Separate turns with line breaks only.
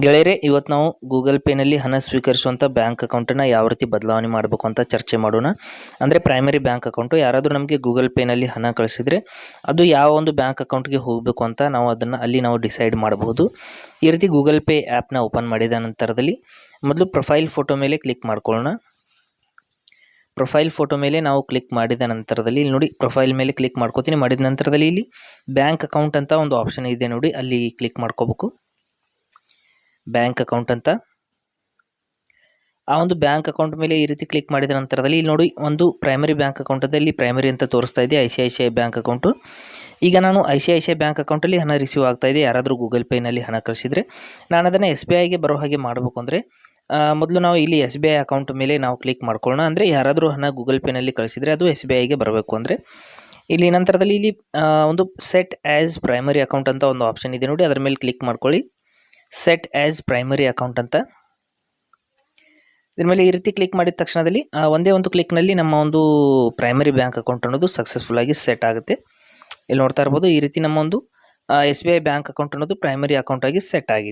ಗೆಳೆಯರೆ ಇವತ್ತು ನಾವು ಗೂಗಲ್ ಪೇನಲ್ಲಿ ಹಣ ಸ್ವೀಕರಿಸುವಂಥ ಬ್ಯಾಂಕ್ ಅಕೌಂಟನ್ನು ಯಾವ ರೀತಿ ಬದಲಾವಣೆ ಮಾಡಬೇಕು ಅಂತ ಚರ್ಚೆ ಮಾಡೋಣ. ಅಂದರೆ ಪ್ರೈಮರಿ ಬ್ಯಾಂಕ್ ಅಕೌಂಟು ಯಾರಾದರೂ ನಮಗೆ ಗೂಗಲ್ ಪೇನಲ್ಲಿ ಹಣ ಕಳಿಸಿದರೆ ಅದು ಯಾವ ಒಂದು ಬ್ಯಾಂಕ್ ಅಕೌಂಟ್ಗೆ ಹೋಗಬೇಕು ಅಂತ ನಾವು ಅದನ್ನು ಅಲ್ಲಿ ನಾವು ಡಿಸೈಡ್ ಮಾಡಬಹುದು ಈ ರೀತಿ ಗೂಗಲ್ ಪೇ ಆ್ಯಪ್ನ ಓಪನ್ ಮಾಡಿದ ನಂತರದಲ್ಲಿ ಮೊದಲು ಪ್ರೊಫೈಲ್ ಫೋಟೋ ಮೇಲೆ ಕ್ಲಿಕ್ ಮಾಡ್ಕೊಳ್ಳೋಣ. ಪ್ರೊಫೈಲ್ ಫೋಟೋ ಮೇಲೆ ನಾವು ಕ್ಲಿಕ್ ಮಾಡಿದ ನಂತರದಲ್ಲಿ ಇಲ್ಲಿ ನೋಡಿ ಪ್ರೊಫೈಲ್ ಮೇಲೆ ಕ್ಲಿಕ್ ಮಾಡ್ಕೋತೀನಿ. ಮಾಡಿದ ನಂತರದಲ್ಲಿ ಇಲ್ಲಿ ಬ್ಯಾಂಕ್ ಅಕೌಂಟ್ ಅಂತ ಒಂದು ಆಪ್ಷನ್ ಇದೆ ನೋಡಿ, ಅಲ್ಲಿ ಕ್ಲಿಕ್ ಮಾಡ್ಕೋಬೇಕು. ಬ್ಯಾಂಕ್ ಅಕೌಂಟ್ ಅಂತ. ಆ ಒಂದು ಬ್ಯಾಂಕ್ ಅಕೌಂಟ್ ಮೇಲೆ ಈ ರೀತಿ ಕ್ಲಿಕ್ ಮಾಡಿದ ನಂತರದಲ್ಲಿ ಇಲ್ಲಿ ನೋಡಿ ಒಂದು ಪ್ರೈಮರಿ ಬ್ಯಾಂಕ್ ಅಕೌಂಟ್ ಅಂತ ಇಲ್ಲಿ ಪ್ರೈಮರಿ ಅಂತ ತೋರಿಸ್ತಾ ಇದೆ. I C I C I bank account. ಈಗ ನಾನು I C I C I bank ಅಕೌಂಟಲ್ಲಿ ಹಣ ರಿಸೀವ್ ಆಗ್ತಾ ಇದೆ. ಯಾರಾದರೂ ಗೂಗಲ್ ಪೇನಲ್ಲಿ ಹಣ ಕಳಿಸಿದರೆ ನಾನು ಅದನ್ನು ಎಸ್ ಬಿ ಐಗೆ ಬರೋ ಹಾಗೆ ಮಾಡಬೇಕು ಅಂದರೆ ಮೊದಲು ನಾವು ಇಲ್ಲಿ ಎಸ್ ಬಿ ಐ ಅಕೌಂಟ್ ಮೇಲೆ ನಾವು ಕ್ಲಿಕ್ ಮಾಡ್ಕೊಳ್ಳೋಣ. ಅಂದರೆ ಯಾರಾದರೂ ಹಣ ಗೂಗಲ್ ಪೇನಲ್ಲಿ ಕಳಿಸಿದರೆ ಅದು ಎಸ್ ಬಿ ಐಗೆ ಬರಬೇಕು ಅಂದರೆ. ಇಲ್ಲಿ ನಂತರದಲ್ಲಿ ಇಲ್ಲಿ ಒಂದು ಸೆಟ್ ಆ್ಯಸ್ ಪ್ರೈಮರಿ ಅಕೌಂಟ್ ಅಂತ ಒಂದು ಆಪ್ಷನ್ ಇದೆ ನೋಡಿ. ಅದರ ಮೇಲೆ ಕ್ಲಿಕ್ ಮಾಡ್ಕೊಳ್ಳಿ. ಸೆಟ್ ಆ್ಯಸ್ ಪ್ರೈಮರಿ ಅಕೌಂಟ್ ಅಂತ. ಇದ್ರ ಮೇಲೆ ಈ ರೀತಿ ಕ್ಲಿಕ್ ಮಾಡಿದ ತಕ್ಷಣದಲ್ಲಿ ಒಂದೇ ಒಂದು ಕ್ಲಿಕ್ನಲ್ಲಿ ನಮ್ಮ ಒಂದು ಪ್ರೈಮರಿ ಬ್ಯಾಂಕ್ ಅಕೌಂಟ್ ಅನ್ನೋದು ಸಕ್ಸಸ್ಫುಲ್ ಆಗಿ ಸೆಟ್ ಆಗುತ್ತೆ. ಇಲ್ಲಿ ನೋಡ್ತಾ ಇರ್ಬೋದು ಈ ರೀತಿ ನಮ್ಮ ಒಂದು S B I bank account ಅನ್ನೋದು ಪ್ರೈಮರಿ ಅಕೌಂಟ್ ಆಗಿ ಸೆಟ್ ಆಗಿದೆ.